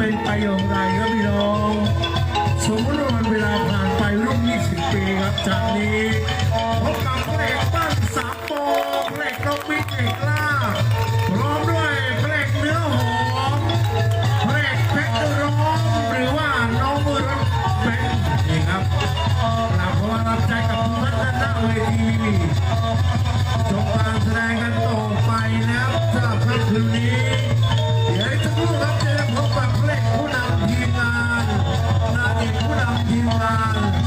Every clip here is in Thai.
เป็นไปอย่างไรครับพี่น้อง สมมติว่าเวลาผ่านไปร่วม20 ปีครับจากนี้ำ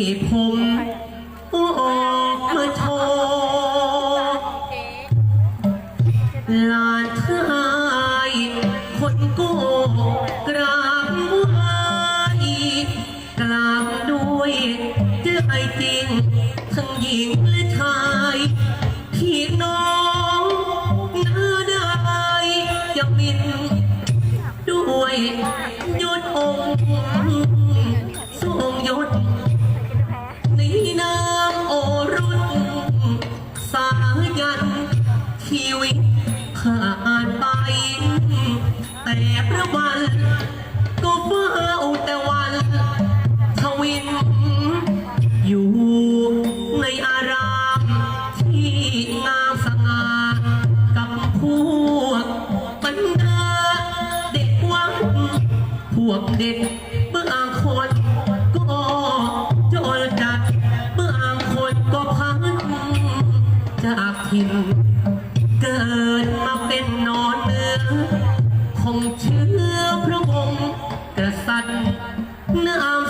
ให้ผมออกมาโชว์ลานทายคนโก้กราบไหวกราบด้วยใจจริง ทั้งหญิงและชายพี่น้อง พวกเด็กบางคนก็จนจัดบางคนก็พันจากถิ่นเกิดมาเป็นนอนเนื้อคงเชื่อพระองค์กษัตริย์นาม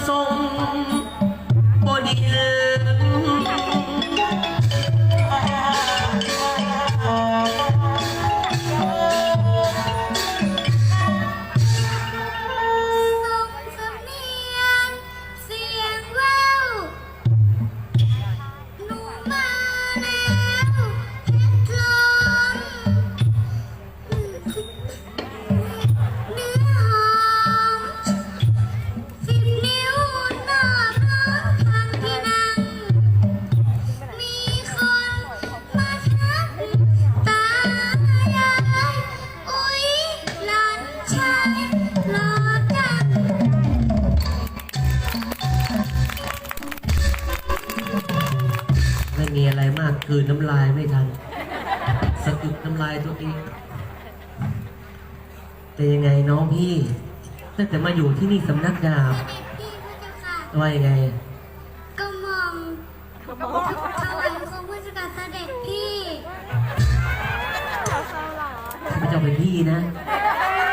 คืนน้ำลายไม่ทันสะกิดน้ำลายตัวเอง แต่ยังไงน้องพี่ตั้งแต่มาอยู่ที่นี่สำนักดาบเสด็จพี่พระเจ้าค่ะว่ายังไงกระหม่อมถวายของพระเจ้าค่ะเสด็จพี่ข้าพเจ้าเป็นพี่นะ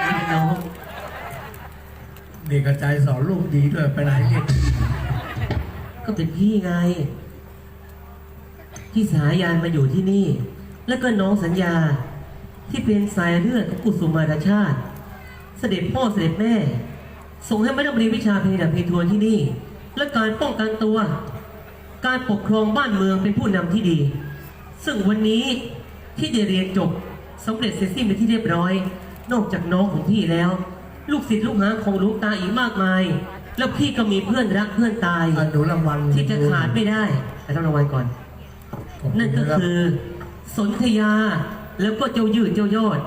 ไม่ใช่น้องเด็กกระจายสอนลูกดีด้วยไปไหนเด็กก็เป็นพี่ไง ที่สายันมาอยู่ที่นี่ แล้วก็น้องสัญญาที่เป็นสายเลือดของกุสุมาราชาติ เสด็จพ่อเสด็จแม่ ส่งให้มาดำเรียนวิชาเพดาเพทวนที่นี่ และการป้องกันตัว การปกครองบ้านเมืองเป็นผู้นำที่ดี ซึ่งวันนี้ที่ได้เรียนจบสำเร็จเสร็จสิ้นเป็นที่เรียบร้อย นอกจากน้องของพี่แล้ว ลูกศิษย์ลูกหาของหลูกตาอีกมากมาย แล้วพี่ก็มีเพื่อนรักเพื่อนตายอนุรางวัลที่จะขาดไม่ได้ไปรับรางวัลก่อนขอบณ นั่นก็รับคือสนธยา แล้วก็เจ้ายืดเจ้ายอด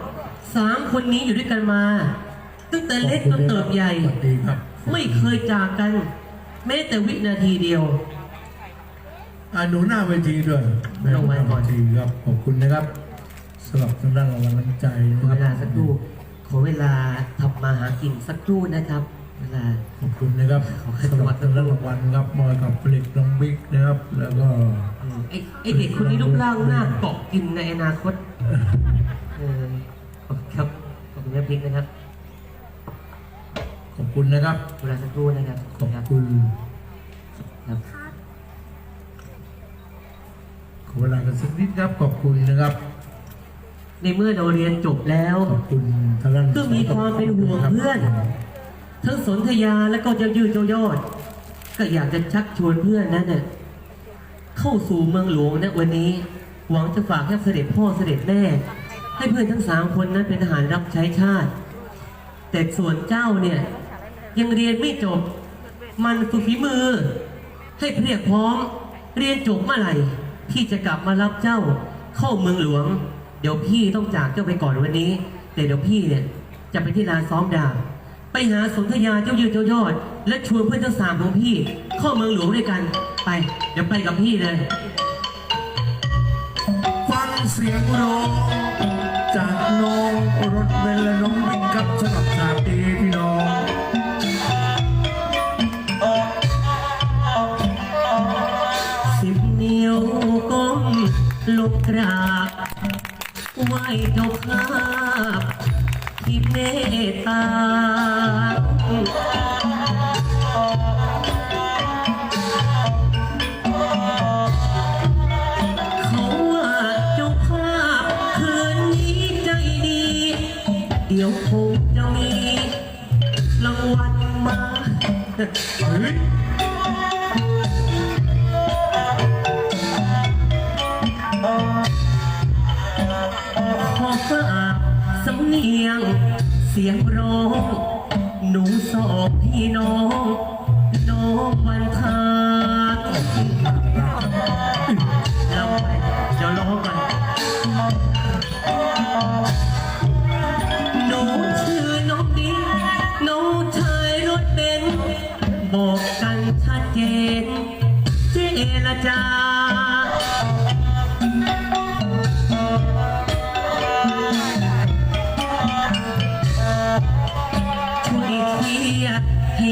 สามคนนี้อยู่ด้วยกันมา ตั้งแต่เล็กจนเติบใหญ่สวัสดีครับไม่เคยจากกัน แม้แต่วินาทีเดียวอ่าหนูหน้าเวทีด้วยลงไว้ก่อนเวทีครับขอบคุณนะครับสำหรับทางด้านรางวัลน้ำใจขอนะเวคลารับสักครู่ขอเวลาทำมาหากินสักครู่นะครับ เวลาขอบคุณนะครับขอให้สำหรับทางด้านรางวัลครับมอบกับผลิตน้องบิ๊กนะครับ แล้วก็อืม ไอ้ไอ้เด็กคนนี้รูปร่างหน้าเกาะกินในอนาคตเออขอบคุณครับ ขอบคุณแม่พริกนะครับขอบคุณนะครับ เวลาสักครู่นะครับ ขอบครับคุณครับขเวลากันสักนิดครับ ขอบคุณนะครับ ในเมื่อเราเรียนจบแล้ว ขอบคุณทางด้านก็มีความเป็นห่วงเพื่อน ทั้งสนธยาและก็เจ้ายืดเจ้ายอด ก็อยากจะชักชวนเพื่อนนั้นเนี่ย เข้าสู่เมืองหลวงนะวันนี้ หวังจะฝากให้เสด็จพ่อเสด็จแม่ ให้เพื่อนทั้งสามคนนั้นเป็นทหารรับใช้ชาติ แต่ส่วนเจ้าเนี่ยยังเรียนไม่จบ มันฝึกฝีมือ ให้เพียรพร้อม เรียนจบเมื่อไหร่พี่จะกลับมารับเจ้าเข้าเมืองหลวง เดี๋ยวพี่ต้องจากเจ้าไปก่อนวันนี้ แต่เดี๋ยวพี่เนี่ยจะไปที่ลานซ้อมดาบ ไปหาสนธยาเจ้ายืนเจ้ายอด และชวนเพื่อนทั้งสามของพี่ เข้าเมืองหลวงด้วยกัน ไปเดี๋ยวไปกับพี่เลย ฟังเสียงร้องจากน้องรถเบลและน้องวินครับสำหรับชาตรีพี่น้องสิบนิ้วก้มลงกราบไหวเจ้าภาพ ที่เมตตาเขาว่าเจ้าภาพคืนนี้ใจดี เดี๋ยวคงจะมีรางวัลมาเฮ้ยขอฝาก เนียง เสียงร้อง หนูสอบพี่น้อง น้องวันทา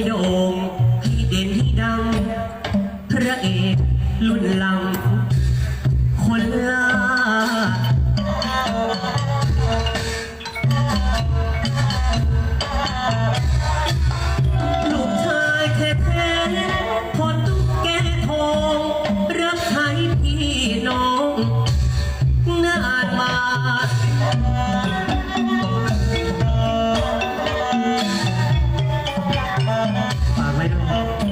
โด่งให้เด่นให้ดัง พระเอกรุ่นหลัง คนล่า ฝา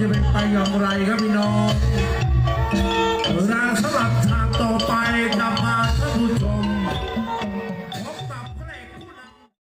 จะเป็นไปอย่างไรครับพี่น้อง